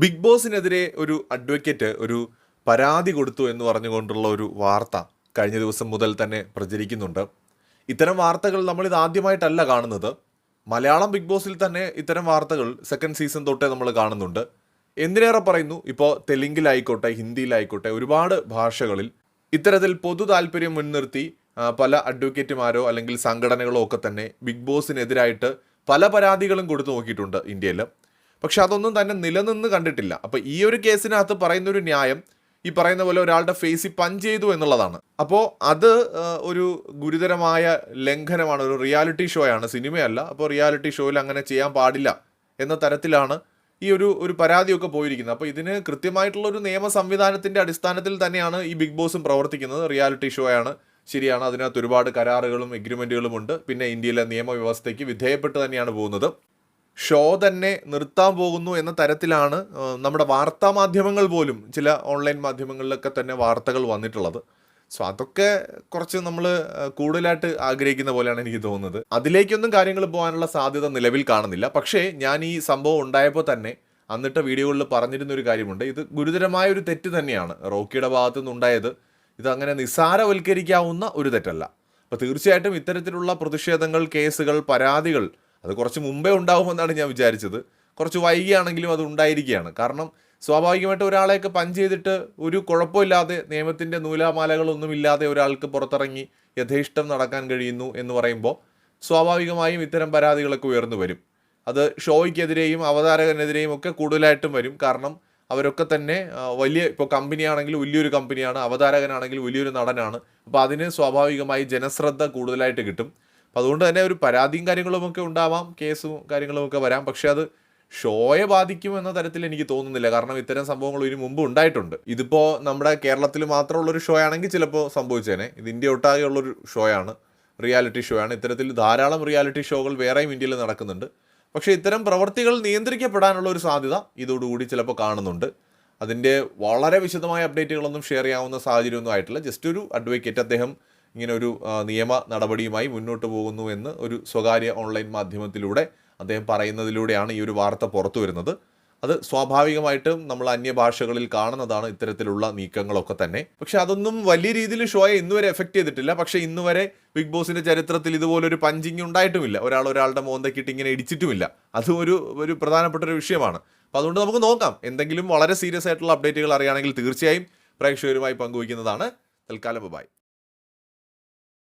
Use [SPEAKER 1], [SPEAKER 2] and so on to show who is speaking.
[SPEAKER 1] Big ബോസിനെതിരെ ഒരു advocate ഒരു പരാതി കൊടുത്തു എന്ന് പറഞ്ഞുകൊണ്ടുള്ള ഒരു വാർത്ത കഴിഞ്ഞ ദിവസം മുതൽ തന്നെ പ്രചരിക്കുന്നുണ്ട്. ഇത്തരം വാർത്തകൾ നമ്മൾ ഇത് ആദ്യമായിട്ടല്ല കാണുന്നത്. മലയാളം ബിഗ് ബോസിൽ തന്നെ ഇത്തരം വാർത്തകൾ സെക്കൻഡ് സീസൺ തൊട്ടേ നമ്മൾ കാണുന്നുണ്ട്. എന്തിനേറെ പറയുന്നു? ഇപ്പോൾ തെലുങ്കിലായിക്കോട്ടെ ഹിന്ദിയിലായിക്കോട്ടെ ഒരുപാട് ഭാഷകളിൽ ഇത്തരത്തിൽ പൊതു താല്പര്യം മുൻനിർത്തി പല അഡ്വക്കേറ്റുമാരോ അല്ലെങ്കിൽ സംഘടനകളോ ഒക്കെ തന്നെ ബിഗ് ബോസിനെതിരായിട്ട് പല പരാതികളും കൊടുത്തു നോക്കിയിട്ടുണ്ട് ഇന്ത്യയിൽ പക്ഷെ അതൊന്നും തന്നെ നിലനിന്ന് കണ്ടിട്ടില്ല. അപ്പൊ ഈ ഒരു കേസിനകത്ത് പറയുന്ന ഒരു ന്യായം ഈ പറയുന്ന പോലെ ഒരാളുടെ ഫേസിൽ പഞ്ച് ചെയ്തു എന്നുള്ളതാണ്. അപ്പോൾ അത് ഒരു ഗുരുതരമായ ലംഘനമാണ് ഒരു റിയാലിറ്റി ഷോ ആണ് സിനിമയല്ല. അപ്പോൾ റിയാലിറ്റി ഷോയിൽ അങ്ങനെ ചെയ്യാൻ പാടില്ല എന്ന തരത്തിലാണ് ഈ ഒരു ഒരു പരാതിയൊക്കെ പോയിരിക്കുന്നത്. അപ്പോൾ ഇതിന് കൃത്യമായിട്ടുള്ള ഒരു നിയമ സംവിധാനത്തിന്റെ അടിസ്ഥാനത്തിൽ തന്നെയാണ് ഈ ബിഗ് ബോസും പ്രവർത്തിക്കുന്നത്. റിയാലിറ്റി ഷോ ആണ്. ശരിയാണ്. അതിനകത്ത് ഒരുപാട് കരാറുകളും എഗ്രിമെന്റുകളും ഉണ്ട്. പിന്നെ ഇന്ത്യയിലെ നിയമവ്യവസ്ഥയ്ക്ക് വിധേയപ്പെട്ട് തന്നെയാണ് പോകുന്നത്. ഷോ തന്നെ നിർത്താൻ പോകുന്നു എന്ന തരത്തിലാണ് നമ്മുടെ വാർത്താ മാധ്യമങ്ങൾ പോലും ചില ഓൺലൈൻ മാധ്യമങ്ങളിലൊക്കെ തന്നെ വാർത്തകൾ വന്നിട്ടുള്ളത്. സോ അതൊക്കെ കുറച്ച് നമ്മൾ കൂടുതലായിട്ട് ആഗ്രഹിക്കുന്ന പോലെയാണ് എനിക്ക് തോന്നുന്നത്. അതിലേക്കൊന്നും കാര്യങ്ങൾ പോകാനുള്ള സാധ്യത നിലവിൽ കാണുന്നില്ല. പക്ഷേ ഞാൻ ഈ സംഭവം ഉണ്ടായപ്പോൾ തന്നെ അന്നിട്ട് വീഡിയോകളിൽ പറഞ്ഞിരുന്ന ഒരു കാര്യമുണ്ട്. ഇത് ഗുരുതരമായ ഒരു തെറ്റ് തന്നെയാണ്. റോക്കിയുടെ ഭാഗത്തു നിന്നുണ്ടായത് അങ്ങനെ നിസ്സാരവൽക്കരിക്കാവുന്ന ഒരു തെറ്റല്ല. അപ്പോൾ തീർച്ചയായിട്ടും ഇത്തരത്തിലുള്ള പ്രതിഷേധങ്ങൾ കേസുകൾ പരാതികൾ അത് കുറച്ച് മുമ്പേ ഉണ്ടാകുമെന്നാണ് ഞാൻ വിചാരിച്ചത്. കുറച്ച് വൈകിയാണെങ്കിലും അത് ഉണ്ടായിരിക്കുകയാണ്. കാരണം സ്വാഭാവികമായിട്ട് ഒരാളെയൊക്കെ പഞ്ച് ചെയ്തിട്ട് ഒരു കുഴപ്പമില്ലാതെ നിയമത്തിന്റെ നൂലാമാലകളൊന്നും ഇല്ലാതെ ഒരാൾക്ക് പുറത്തിറങ്ങി യഥേഷ്ടം നടക്കാൻ കഴിയുന്നു എന്ന് പറയുമ്പോൾ സ്വാഭാവികമായും ഇത്തരം പരാതികളൊക്കെ ഉയർന്നു വരും. അത് ഷോയ്ക്കെതിരെയും അവതാരകനെതിരെയും ഒക്കെ കൂടുതലായിട്ടും വരും. കാരണം അവരൊക്കെ തന്നെ വലിയ ഇപ്പോൾ കമ്പനിയാണെങ്കിൽ വലിയൊരു കമ്പനിയാണ് അവതാരകനാണെങ്കിൽ വലിയൊരു നടനാണ്. അപ്പോൾ അതിന് സ്വാഭാവികമായി ജനശ്രദ്ധ കൂടുതലായിട്ട് കിട്ടും. അപ്പോൾ അതുകൊണ്ട് തന്നെ ഒരു പരാതിയും കാര്യങ്ങളുമൊക്കെ ഉണ്ടാവാം കേസും കാര്യങ്ങളുമൊക്കെ വരാം. പക്ഷേ അത് ഷോയെ ബാധിക്കും എന്ന തരത്തിൽ എനിക്ക് തോന്നുന്നില്ല. കാരണം ഇത്തരം സംഭവങ്ങൾ ഇനി മുമ്പ് ഉണ്ടായിട്ടുണ്ട്. ഇതിപ്പോൾ നമ്മുടെ കേരളത്തിൽ മാത്രമുള്ള ഒരു ഷോ ആണെങ്കിൽ ചിലപ്പോൾ സംഭവിച്ചേനെ. ഇത് ഇന്ത്യ ഒട്ടാകെയുള്ളൊരു ആണ്. റിയാലിറ്റി ഷോ ആണ്. ഇത്തരത്തിൽ ധാരാളം റിയാലിറ്റി ഷോകൾ വേറെയും ഇന്ത്യയിൽ നടക്കുന്നുണ്ട്. പക്ഷേ ഇത്തരം പ്രവർത്തികൾ നിയന്ത്രിക്കപ്പെടാനുള്ള ഒരു സാധ്യത ഇതോടുകൂടി ചിലപ്പോൾ കാണുന്നുണ്ട്. അതിന്റെ വളരെ വിശദമായ അപ്ഡേറ്റുകളൊന്നും ഷെയർ ചെയ്യാവുന്ന സാഹചര്യമൊന്നും ആയിട്ടില്ല. ജസ്റ്റ് ഒരു അഡ്വക്കേറ്റ് അദ്ദേഹം ഇങ്ങനെ ഒരു നിയമ നടപടിയുമായി മുന്നോട്ട് പോകുന്നു എന്ന് ഒരു സ്വകാര്യ ഓൺലൈൻ മാധ്യമത്തിലൂടെ അദ്ദേഹം പറയുന്നതിലൂടെയാണ് ഈ ഒരു വാർത്ത പുറത്തു വരുന്നത്. അത് സ്വാഭാവികമായിട്ടും നമ്മൾ അന്യഭാഷകളിൽ കാണുന്നതാണ് ഇത്തരത്തിലുള്ള നീക്കങ്ങളൊക്കെ തന്നെ. പക്ഷെ അതൊന്നും വലിയ രീതിയിൽ ഷോയെ ഇന്നുവരെ എഫക്ട് ചെയ്തിട്ടില്ല. പക്ഷെ ഇന്നുവരെ ബിഗ് ബോസിന്റെ ചരിത്രത്തിൽ ഇതുപോലൊരു പഞ്ചിങ് ഉണ്ടായിട്ടുമില്ല. ഒരാൾ ഒരാളുടെ മോന്തക്കിട്ട് ഇങ്ങനെ ഇടിച്ചിട്ടുമില്ല. അതും ഒരു ഒരു പ്രധാനപ്പെട്ട ഒരു വിഷയമാണ്. അപ്പോൾ അതുകൊണ്ട് നമുക്ക് നോക്കാം. എന്തെങ്കിലും വളരെ സീരിയസ് ആയിട്ടുള്ള അപ്ഡേറ്റുകൾ അറിയുകയാണെങ്കിൽ തീർച്ചയായും പ്രേക്ഷകരുമായി പങ്കുവയ്ക്കുന്നതാണ്. തൽക്കാലം ബൈ.